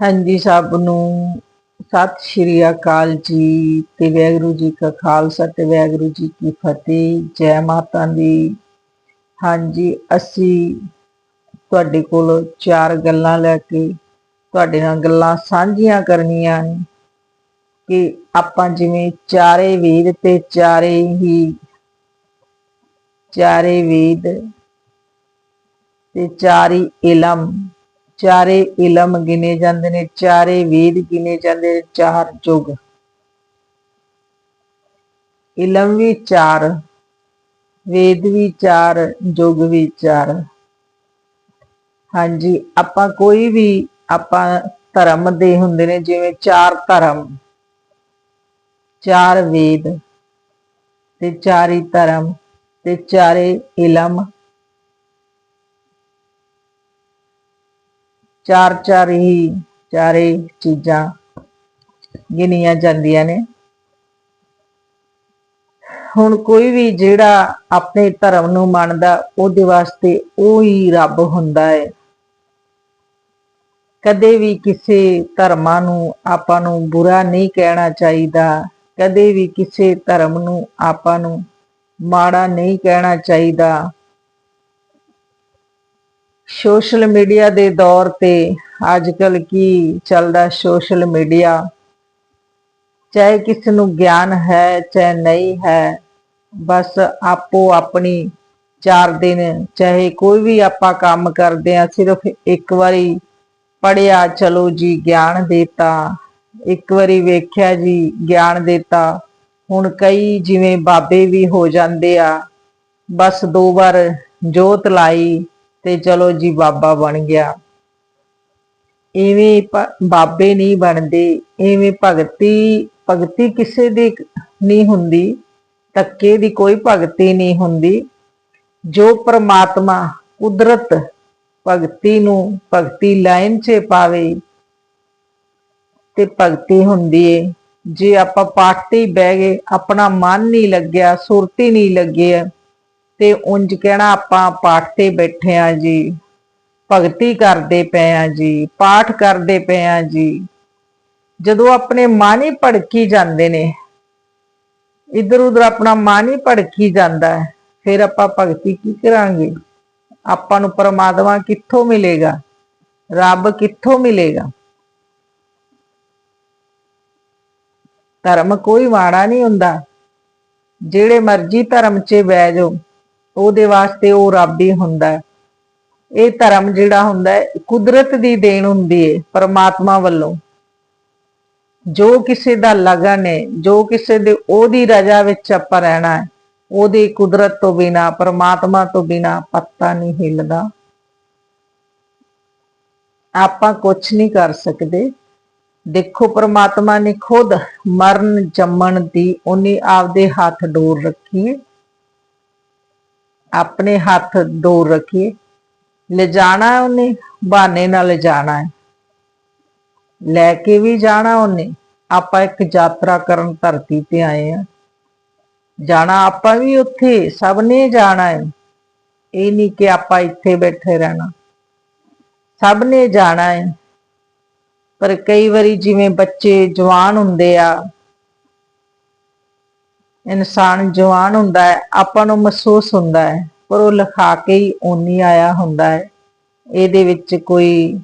ਹਾਂਜੀ, ਸਭ ਨੂੰ ਸਤਿ ਸ਼੍ਰੀ ਅਕਾਲ ਜੀ ਤੇ ਵਾਹਿਗੁਰੂ ਜੀ ਕਾ ਖਾਲਸਾ ਤੇ ਵਾਹਿਗੁਰੂ ਜੀ ਕੀ ਫਤਿਹ। ਜੈ ਮਾਤਾ ਦੀ। ਹਾਂਜੀ, ਅਸੀਂ ਤੁਹਾਡੇ ਕੋਲ ਚਾਰ ਗੱਲਾਂ ਲੈ ਕੇ ਤੁਹਾਡੇ ਨਾਲ ਗੱਲਾਂ ਸਾਂਝੀਆਂ ਕਰਨੀਆਂ ਨੇ ਕਿ ਆਪਾਂ ਜਿਵੇਂ ਚਾਰੇ ਵੇਦ ਤੇ ਚਾਰੇ ਹੀ ਚਾਰੇ ਵੇਦ ਤੇ ਚਾਰੀ ਇਲਮ ਚਾਰੇ ਇਲਮ ਗਿਨੇ ਜਾਂਦੇ ਨੇ, ਚਾਰੇ ਵੇਦ ਗਿਨੇ ਜਾਂਦੇ ਨੇ, ਚਾਰ ਯੁਗ ਇਲਮ ਵੀ ਚਾਰ, ਵੇਦ ਵੀ ਚਾਰ ਯੁਗ ਵੀ ਚਾਰ। ਹਾਂਜੀ, ਆਪਾਂ ਕੋਈ ਵੀ ਆਪਾਂ ਧਰਮ ਦੇ ਹੁੰਦੇ ਨੇ, ਜਿਵੇਂ ਚਾਰ ਧਰਮ। ਚਾਰ ਵੇਦ ਤੇ ਚਾਰੇ ਧਰਮ ਤੇ ਚਾਰੇ ਇਲਮ ਚਾਰ ਚਾਰ ਹੀ ਚਾਰੇ ਚੀਜ਼ਾਂ ਗਿਣੀਆਂ ਜਾਂਦੀਆਂ ਨੇ। ਹੁਣ ਕੋਈ ਵੀ ਜਿਹੜਾ ਆਪਣੇ ਧਰਮ ਨੂੰ ਮੰਨਦਾ, ਉਹਦੇ ਵਾਸਤੇ ਉਹ ਹੀ ਰੱਬ ਹੁੰਦਾ ਹੈ। ਕਦੇ ਵੀ ਕਿਸੇ ਧਰਮਾਂ ਨੂੰ ਆਪਾਂ ਨੂੰ ਬੁਰਾ ਨਹੀਂ ਕਹਿਣਾ ਚਾਹੀਦਾ। ਕਦੇ ਵੀ ਕਿਸੇ ਧਰਮ ਨੂੰ ਆਪਾਂ ਨੂੰ ਮਾੜਾ ਨਹੀਂ ਕਹਿਣਾ ਚਾਹੀਦਾ। ਸੋਸ਼ਲ ਮੀਡੀਆ ਦੇ ਦੌਰ ਤੇ ਅੱਜ ਕੱਲ ਕੀ ਚੱਲਦਾ ਸੋਸ਼ਲ ਮੀਡੀਆ? ਚਾਹੇ ਕਿਸੇ ਨੂੰ ਗਿਆਨ ਹੈ, ਚਾਹੇ ਨਹੀਂ ਹੈ, ਬਸ ਆਪੋ ਆਪਣੀ ਚਾਰ ਦਿਨ, ਚਾਹੇ ਕੋਈ ਵੀ ਆਪਾਂ ਕੰਮ ਕਰਦੇ ਆ ਸਿਰਫ ਇੱਕ ਵਾਰੀ ਪੜਿਆ ਚਲੋ ਜੀ, ਗਿਆਨ ਦੇਤਾ। ਇੱਕ ਵਾਰੀ ਵੇਖਿਆ ਜੀ, ਗਿਆਨ ਦੇਤਾ। ਹੁਣ ਕਈ ਜਿਵੇਂ ਬਾਬੇ ਵੀ ਹੋ ਜਾਂਦੇ ਆ, ਬਸ ਦੋ ਵਾਰ ਜੋਤ ਲਾਈ ਤੇ ਚਲੋ ਜੀ ਬਾਬਾ ਬਣ ਗਿਆ। ਇਵੇਂ ਬਾਬੇ ਨਹੀਂ ਬਣਦੇ, ਇਵੇਂ ਭਗਤੀ ਭਗਤੀ ਕਿਸੇ ਦੀ ਨਹੀਂ ਹੁੰਦੀ, ਧੱਕੇ ਦੀ ਕੋਈ ਭਗਤੀ ਨਹੀਂ ਹੁੰਦੀ। ਜੋ ਪ੍ਰਮਾਤਮਾ ਕੁਦਰਤ ਭਗਤੀ ਨੂੰ ਭਗਤੀ ਲਾਈਨ 'ਚ ਪਾਵੇ, ਤੇ ਭਗਤੀ ਹੁੰਦੀ ਏ। ਜੇ ਆਪਾਂ ਪਾਠ ਤੇ ਬਹਿ ਗਏ, ਆਪਣਾ ਮਨ ਨਹੀਂ ਲੱਗਿਆ, ਸੁਰਤੀ ਨਹੀਂ ਲੱਗੇ ਤੇ ਉਂਝ ਕਹਿਣਾ ਆਪਾਂ ਪਾਠ ਤੇ ਬੈਠੇ ਆ ਜੀ। ਭਗਤੀ ਕਰਦੇ ਪਏ ਆ ਜੀ, ਪਾਠ ਕਰਦੇ ਪਏ ਆ ਜੀ। ਜਦੋਂ ਆਪਣੇ ਮਨ ਹੀ ਭੜਕੀ ਜਾਂਦੇ ਨੇ ਇਧਰ ਉਧਰ ਆਪਣਾ ਮਨ ਹੀ ਭੜਕੀ ਜਾਂਦਾ ਹੈ, ਫਿਰ ਆਪਾਂ ਭਗਤੀ ਕੀ ਕਰਾਂਗੇ? ਆਪਾਂ ਨੂੰ ਪਰਮਾਤਮਾ ਕਿੱਥੋਂ ਮਿਲੇਗਾ? ਰੱਬ ਕਿੱਥੋਂ ਮਿਲੇਗਾ? ਧਰਮ ਕੋਈ ਮਾੜਾ ਨਹੀਂ ਹੁੰਦਾ। ਜਿਹੜੇ ਮਰਜ਼ੀ ਧਰਮ 'ਚ ਬਹਿ ਜਾਓ। ਉਹਦੇ ਵਾਸਤੇ ਉਹ ਰੱਬ ਹੀ ਹੁੰਦਾ ਹੈ। ਇਹ ਧਰਮ ਜਿਹੜਾ ਹੁੰਦਾ ਹੈ, ਕੁਦਰਤ ਦੀ ਦੇਣ ਹੁੰਦੀ ਹੈ ਪਰਮਾਤਮਾ ਵੱਲੋਂ। ਜੋ ਕਿਸੇ ਦਾ ਲਗਨ ਹੈ ਜੋ ਕਿਸੇ ਦੇ ਉਹਦੀ ਰਜ਼ਾ ਵਿੱਚ ਆਪਾਂ ਰਹਿਣਾ ਹੈ, ਉਹਦੀ ਕੁਦਰਤ ਤੋਂ ਬਿਨਾ, ਪਰਮਾਤਮਾ ਤੋਂ ਬਿਨਾ ਪੱਤਾ ਨਹੀਂ ਹਿੱਲਦਾ। ਆਪਾਂ ਕੁਝ ਨਹੀਂ ਕਰ ਸਕਦੇ। ਦੇਖੋ ਪਰਮਾਤਮਾ ਨੇ ਖੁਦ ਮਰਨ ਜੰਮਣ ਦੀ ਉਹਨੇ ਆਪਦੇ ਹੱਥ ਡੋਰ ਰੱਖੀ ਹੈ ਆਪਣੇ ਹੱਥ ਦੂਰ ਰੱਖੀਏ। ਲਿਜਾਣਾ ਹੈ ਉਹਨੇ, ਬਹਾਨੇ ਨਾਲ ਲਿਜਾਣਾ ਹੈ। ਲੈ ਕੇ ਵੀ ਜਾਣਾ ਉਹਨੇ। ਆਪਾਂ ਇੱਕ ਯਾਤਰਾ ਕਰਨ ਧਰਤੀ ਤੇ ਆਏ ਆ ਜਾਣਾ ਆਪਾਂ ਵੀ ਉੱਥੇ, ਸਭ ਨੇ ਜਾਣਾ ਹੈ। ਇਹ ਨਹੀਂ ਕਿ ਆਪਾਂ ਇੱਥੇ ਬੈਠੇ ਰਹਿਣਾ। ਸਭ ਨੇ ਜਾਣਾ ਹੈ। ਪਰ ਕਈ ਵਾਰੀ ਜਿਵੇਂ ਬੱਚੇ, ਜਵਾਨ ਹੁੰਦੇ ਆ ਇਨਸਾਨ ਜਵਾਨ ਹੁੰਦਾ ਹੈ, ਆਪਾਂ ਨੂੰ ਮਹਿਸੂਸ ਹੁੰਦਾ ਹੈ, ਪਰ ਉਹ ਲਿਖਾ ਕੇ ਹੀ ਓਨੀ ਆਇਆ ਹੁੰਦਾ ਹੈ। ਇਹਦੇ ਵਿੱਚ ਕੋਈ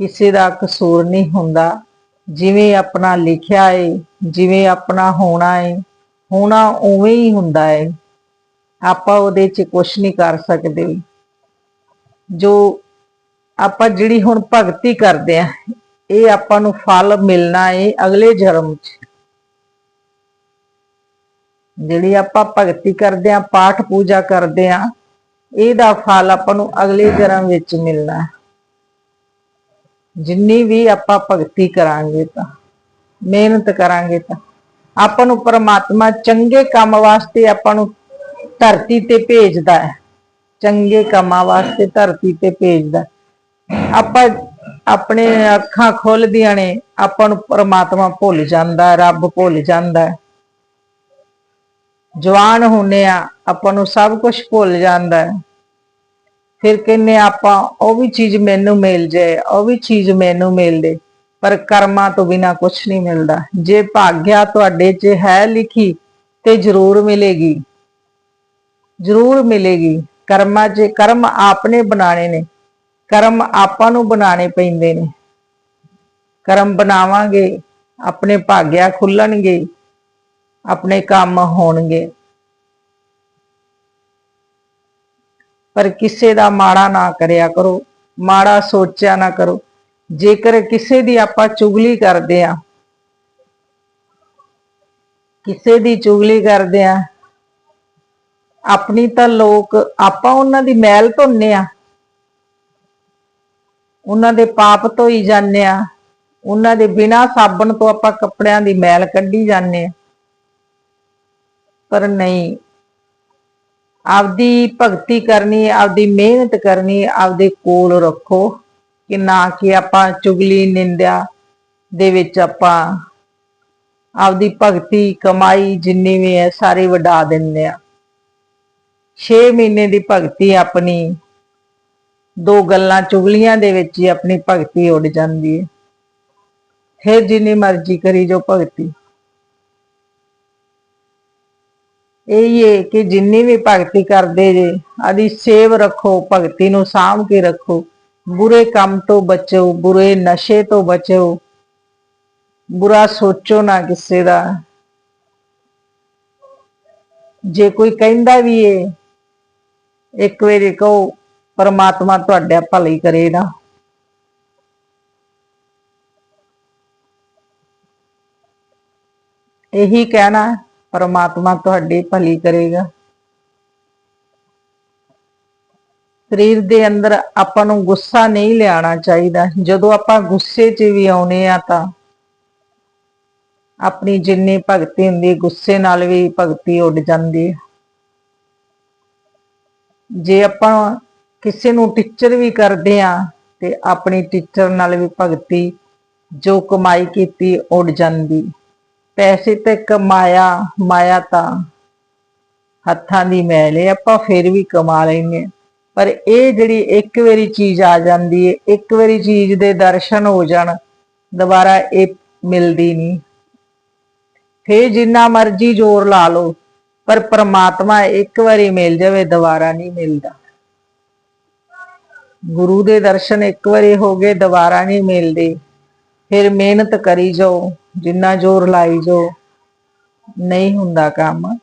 ਕਿਸੇ ਦਾ ਕਸੂਰ ਨਹੀਂ ਹੁੰਦਾ। ਜਿਵੇਂ ਆਪਣਾ ਲਿਖਿਆ ਹੈ ਜਿਵੇਂ ਆਪਣਾ ਹੋਣਾ ਹੈ ਹੋਣਾ ਉਵੇਂ ਹੀ ਹੁੰਦਾ ਹੈ ਆਪਾਂ ਉਹਦੇ 'ਚ ਕੁਝ ਨਹੀਂ ਕਰ ਸਕਦੇ। ਜੋ ਆਪਾਂ ਜਿਹੜੀ ਹੁਣ ਭਗਤੀ ਕਰਦੇ ਆ ਇਹ ਆਪਾਂ ਨੂੰ ਫਲ ਮਿਲਣਾ ਏ ਅਗਲੇ ਜਨਮ 'ਚ। ਜਿਹੜੀ ਆਪਾਂ ਭਗਤੀ ਕਰਦੇ ਆ ਪਾਠ ਪੂਜਾ ਕਰਦੇ ਆ ਇਹਦਾ ਫਲ ਆਪਾਂ ਨੂੰ ਅਗਲੇ ਜਨਮ ਵਿੱਚ ਮਿਲਣਾ ਹੈ। ਜਿੰਨੀ ਵੀ ਆਪਾਂ ਭਗਤੀ ਕਰਾਂਗੇ ਤਾਂ, ਮਿਹਨਤ ਕਰਾਂਗੇ ਤਾਂ, ਆਪਾਂ ਨੂੰ ਪਰਮਾਤਮਾ ਚੰਗੇ ਕੰਮ ਵਾਸਤੇ ਆਪਾਂ ਨੂੰ ਧਰਤੀ ਤੇ ਭੇਜਦਾ ਹੈ। ਚੰਗੇ ਕੰਮਾਂ ਵਾਸਤੇ ਧਰਤੀ ਤੇ ਭੇਜਦਾ ਆਪਾਂ ਆਪਣੇ ਅੱਖਾਂ ਖੋਲਦੀਆਂ ਨੇ, ਆਪਾਂ ਨੂੰ ਪਰਮਾਤਮਾ ਭੁੱਲ ਜਾਂਦਾ ਰੱਬ ਭੁੱਲ ਜਾਂਦਾ ਜਵਾਨ ਹੁੰਨੇ ਆ, ਆਪਾਂ ਨੂੰ ਸਭ ਕੁਝ ਭੁੱਲ ਜਾਂਦਾ ਹੈ। ਫਿਰ ਕਹਿੰਨੇ ਆਪਾਂ, ਉਹ ਵੀ ਚੀਜ਼ ਮੈਨੂੰ ਮਿਲ ਜਾਏ ਉਹ ਵੀ ਚੀਜ਼ ਮੈਨੂੰ ਮਿਲ ਦੇ, ਪਰ ਕਰਮਾਂ ਤੋਂ ਬਿਨਾ ਕੁਝ ਨਹੀਂ ਮਿਲਦਾ। ਜੇ ਭਾਗਿਆ ਤੁਹਾਡੇ 'ਚ ਹੈ ਲਿਖੀ ਤੇ ਜ਼ਰੂਰ ਮਿਲੇਗੀ। ਜ਼ਰੂਰ ਮਿਲੇਗੀ। ਕਰਮਾਂ 'ਚ, ਕਰਮ ਆਪਨੇ ਬਣਾਣੇ ਨੇ। ਕਰਮ ਆਪਾਂ ਨੂੰ ਬਣਾਣੇ ਪੈਂਦੇ ਨੇ। ਕਰਮ ਬਣਾਵਾਂਗੇ, ਆਪਣੇ ਭਾਗਿਆ ਖੁੱਲਣਗੇ। ਆਪਣੇ ਕੰਮ ਹੋਣਗੇ। ਪਰ ਕਿਸੇ ਦਾ ਮਾੜਾ ਨਾ ਕਰਿਆ ਕਰੋ, ਮਾੜਾ ਸੋਚਿਆ ਨਾ ਕਰੋ। ਜੇਕਰ ਕਿਸੇ ਦੀ ਆਪਾਂ ਚੁਗਲੀ ਕਰਦੇ ਆ ਕਿਸੇ ਦੀ ਚੁਗਲੀ ਕਰਦੇ ਆ ਆਪਣੀ ਤਾਂ ਲੋਕ, ਆਪਾਂ ਉਹਨਾਂ ਦੀ ਮੈਲ ਧੋਨੇ ਆ ਉਹਨਾਂ ਦੇ ਪਾਪ ਧੋਈ ਜਾਂਦੇ ਆ ਉਹਨਾਂ ਦੇ ਬਿਨਾ ਸਾਬਣ ਤੋਂ ਆਪਾਂ ਕੱਪੜਿਆਂ ਦੀ ਮੈਲ ਕੱਢੀ ਜਾਂਦੇ ਆ ਪਰ ਨਹੀਂ। ਆਪਦੀ ਭਗਤੀ ਕਰਨੀ, ਆਪਦੀ ਮਿਹਨਤ ਕਰਨੀ, ਆਪਦੇ ਕੋਲ ਰੱਖੋ ਕਿ ਨਾ ਕਿ ਆਪਾਂ ਚੁਗਲੀ, ਨਿੰਦਿਆ ਦੇ ਵਿੱਚ ਆਪਾਂ ਆਪਦੀ ਭਗਤੀ, ਕਮਾਈ ਜਿੰਨੀ ਵੀ ਹੈ ਸਾਰੇ ਵਡਾ ਦਿੰਦੇ ਆ 6 ਮਹੀਨੇ ਦੀ ਭਗਤੀ ਆਪਣੀ, ਦੋ ਗੱਲਾਂ ਚੁਗਲੀਆਂ ਦੇ ਵਿੱਚ ਹੀ ਆਪਣੀ ਭਗਤੀ ਉੱਡ ਜਾਂਦੀ ਹੈ। ਫਿਰ ਜਿੰਨੀ ਮਰਜ਼ੀ ਕਰੀ ਜੋ ਭਗਤੀ। ਇਹ ਹੈ ਕਿ ਜਿੰਨੀ ਵੀ ਭਗਤੀ ਕਰਦੇ ਜੇ, ਆਦੀ ਸੇਵ ਰੱਖੋ, ਭਗਤੀ ਨੂੰ ਸਾਂਭ ਕੇ ਰੱਖੋ। ਬੁਰੇ ਕੰਮ ਤੋਂ ਬਚੋ, ਬੁਰੇ ਨਸ਼ੇ ਤੋਂ ਬਚੋ। ਬੁਰਾ ਸੋਚੋ ਨਾ ਕਿਸੇ ਦਾ। ਜੇ ਕੋਈ ਕਹਿੰਦਾ ਵੀ ਏ, ਇੱਕ ਵਾਰੀ ਕਹੋ, ਪਰਮਾਤਮਾ ਤੁਹਾਡਾ ਭਲੀ ਕਰੇਗਾ ਇਹੀ ਕਹਿਣਾ। ਪਰਮਾਤਮਾ ਤੁਹਾਡੀ ਭਲੀ ਕਰੇਗਾ। ਸਰੀਰ ਦੇ ਅੰਦਰ ਆਪਾਂ ਨੂੰ ਗੁੱਸਾ ਨਹੀਂ ਲਿਆਣਾ ਚਾਹੀਦਾ। ਜਦੋਂ ਆਪਾਂ ਗੁੱਸੇ 'ਚ ਵੀ ਆਉਨੇ ਆ ਤਾਂ ਆਪਣੀ ਜਿੰਨੀ ਭਗਤੀ ਹੁੰਦੀ, ਗੁੱਸੇ ਨਾਲ ਵੀ ਭਗਤੀ ਉੱਡ ਜਾਂਦੀ ਜੇ ਆਪਾਂ ਕਿਸੇ ਨੂੰ ਟੀਚਰ ਵੀ ਕਰਦੇ ਆ ਤੇ ਆਪਣੀ ਟੀਚਰ ਨਾਲ ਵੀ ਭਗਤੀ ਜੋ ਕਮਾਈ ਕੀਤੀ ਉੱਡ ਜਾਂਦੀ। ਪੈਸੇ ਤੇ ਕਮਾਇਆ, ਮਾਇਆ ਤਾਂ ਹੱਥਾਂ ਦੀ ਮੈਲ ਹੈ ਆਪਾਂ ਫਿਰ ਵੀ ਕਮਾ ਲੈਨੇ ਹਾਂ। ਪਰ ਇਹ ਜਿਹੜੀ ਇੱਕ ਵਾਰੀ ਚੀਜ਼ ਆ ਜਾਂਦੀ ਹੈ ਇੱਕ ਵਾਰੀ ਚੀਜ਼ ਦੇ ਦਰਸ਼ਨ ਹੋ ਜਾਣ, ਦੁਬਾਰਾ ਇਹ ਮਿਲਦੀ ਨਹੀਂ। ਫੇਰ ਜਿੰਨਾ ਮਰਜ਼ੀ ਜ਼ੋਰ ਲਾ ਲਓ, ਪਰ ਪ੍ਰਮਾਤਮਾ ਇੱਕ ਵਾਰੀ ਮਿਲ ਜਾਵੇ, ਦੁਬਾਰਾ ਨਹੀਂ ਮਿਲਦਾ। ਗੁਰੂ ਦੇ ਦਰਸ਼ਨ ਇੱਕ ਵਾਰੀ ਹੋ ਗਏ, ਦੁਬਾਰਾ ਨਹੀਂ ਮਿਲਦੇ। ਫਿਰ ਮਿਹਨਤ ਕਰੀ ਜਾਓ। ਜਿੰਨਾ ਜ਼ੋਰ ਲਾਈ ਜਾਓ ਨਹੀਂ ਹੁੰਦਾ ਕੰਮ।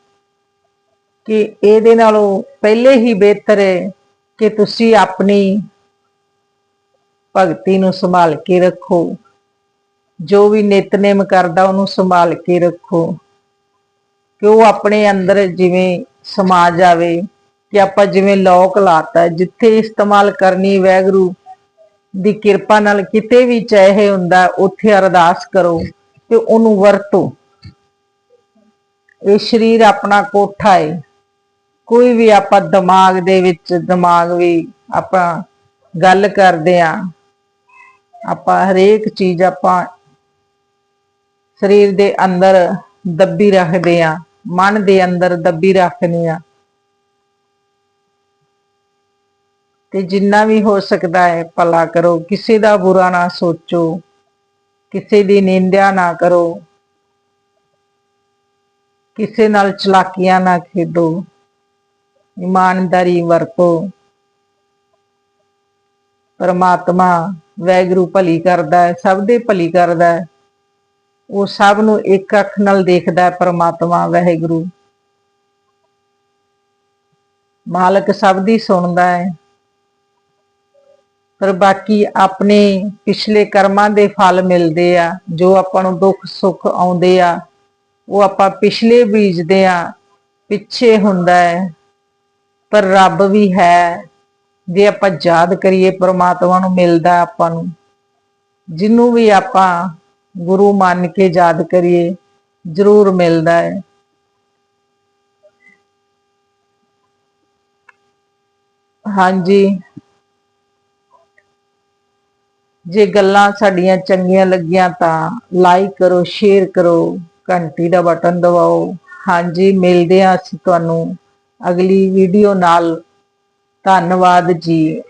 ਕਿ ਇਹਦੇ ਨਾਲੋਂ ਪਹਿਲੇ ਹੀ ਬਿਹਤਰ ਹੈ ਕਿ ਤੁਸੀਂ ਆਪਣੀ ਭਗਤੀ ਨੂੰ ਸੰਭਾਲ ਕੇ ਰੱਖੋ। ਜੋ ਵੀ ਨਿਤਨੇਮ ਕਰਦਾ, ਉਹਨੂੰ ਸੰਭਾਲ ਕੇ ਰੱਖੋ। ਕਿ ਉਹ ਆਪਣੇ ਅੰਦਰ ਜਿਵੇਂ ਸਮਾ ਜਾਵੇ, ਕਿ ਆਪਾਂ ਜਿਵੇਂ ਲੋਕ ਲਾਤਾ, ਜਿੱਥੇ ਇਸਤੇਮਾਲ ਕਰਨੀ ਵੈਗਰੂ ਦੀ ਕਿਰਪਾ ਨਾਲ ਕਿਤੇ ਵੀ ਚਾਹੇ ਹੁੰਦਾ, ਉੱਥੇ ਅਰਦਾਸ ਕਰੋ। ਤੇ ਉਹਨੂੰ ਵਰਤੋ। ਇਹ ਸਰੀਰ ਆਪਣਾ ਕੋਠਾ ਹੈ ਕੋਈ ਵੀ ਆਪਾਂ ਦਿਮਾਗ ਦੇ ਵਿੱਚ, ਦਿਮਾਗ ਵੀ ਆਪਾਂ ਗੱਲ ਕਰਦੇ ਆ, ਆਪਾਂ ਹਰੇਕ ਚੀਜ਼ ਆਪਾਂ ਸਰੀਰ ਦੇ ਅੰਦਰ ਦੱਬੀ ਰੱਖਦੇ ਆ, ਮਨ ਦੇ ਅੰਦਰ ਦੱਬੀ ਰੱਖਦੇ ਆ। ਤੇ ਜਿੰਨਾ ਵੀ ਹੋ ਸਕਦਾ ਹੈ ਭਲਾ ਕਰੋ। ਕਿਸੇ ਦਾ ਬੁਰਾ ਨਾ ਸੋਚੋ। ਕਿਸੇ ਦੀ ਨਿੰਦਿਆ ਨਾ ਕਰੋ। ਕਿਸੇ ਨਾਲ ਚਲਾਕੀਆਂ ਨਾ ਖੇਡੋ। ਇਮਾਨਦਾਰੀ ਵਰਤੋ। ਪਰਮਾਤਮਾ ਵੈਗਰੂ ਭਲੀ ਕਰਦਾ ਹੈ, ਸਭ ਦੇ ਭਲੀ ਕਰਦਾ ਹੈ। ਉਹ ਸਭ ਨੂੰ ਇੱਕ ਅੱਖ ਨਾਲ ਦੇਖਦਾ ਹੈ, ਪਰਮਾਤਮਾ ਵਾਹਿਗੁਰੂ ਮਾਲਕ ਸਭ ਦੀ ਸੁਣਦਾ ਹੈ। ਪਰ ਬਾਕੀ ਆਪਣੇ ਪਿਛਲੇ ਕਰਮਾਂ ਦੇ ਫਲ ਮਿਲਦੇ ਆ, ਜੋ ਆਪਾਂ ਨੂੰ ਦੁੱਖ ਸੁੱਖ ਆਉਂਦੇ ਆ, ਉਹ ਆਪਾਂ ਪਿਛਲੇ ਬੀਜਦੇ ਆ, ਪਿੱਛੇ ਹੁੰਦਾ ਹੈ। ਪਰ ਰੱਬ ਵੀ ਹੈ, ਜੇ ਆਪਾਂ ਯਾਦ ਕਰੀਏ ਪਰਮਾਤਮਾ ਨੂੰ ਮਿਲਦਾ ਆਪਾਂ ਨੂੰ, ਜਿਹਨੂੰ ਵੀ ਆਪਾਂ ਗੁਰੂ ਮੰਨ ਕੇ ਯਾਦ ਕਰੀਏ, ਜ਼ਰੂਰ ਮਿਲਦਾ ਹੈ। ਹਾਂਜੀ। ਜੇ ਗੱਲਾਂ ਸਾਡੀਆਂ ਚੰਗੀਆਂ ਲੱਗੀਆਂ ਤਾਂ ਲਾਈਕ ਕਰੋ ਸ਼ੇਅਰ ਕਰੋ, ਘੰਟੀ ਦਾ ਬਟਨ ਦਬਾਓ। ਹਾਂਜੀ, ਮਿਲਦੇ ਹਾਂ ਅਸੀਂ ਤੁਹਾਨੂੰ ਅਗਲੀ ਵੀਡੀਓ ਨਾਲ। ਧੰਨਵਾਦ ਜੀ।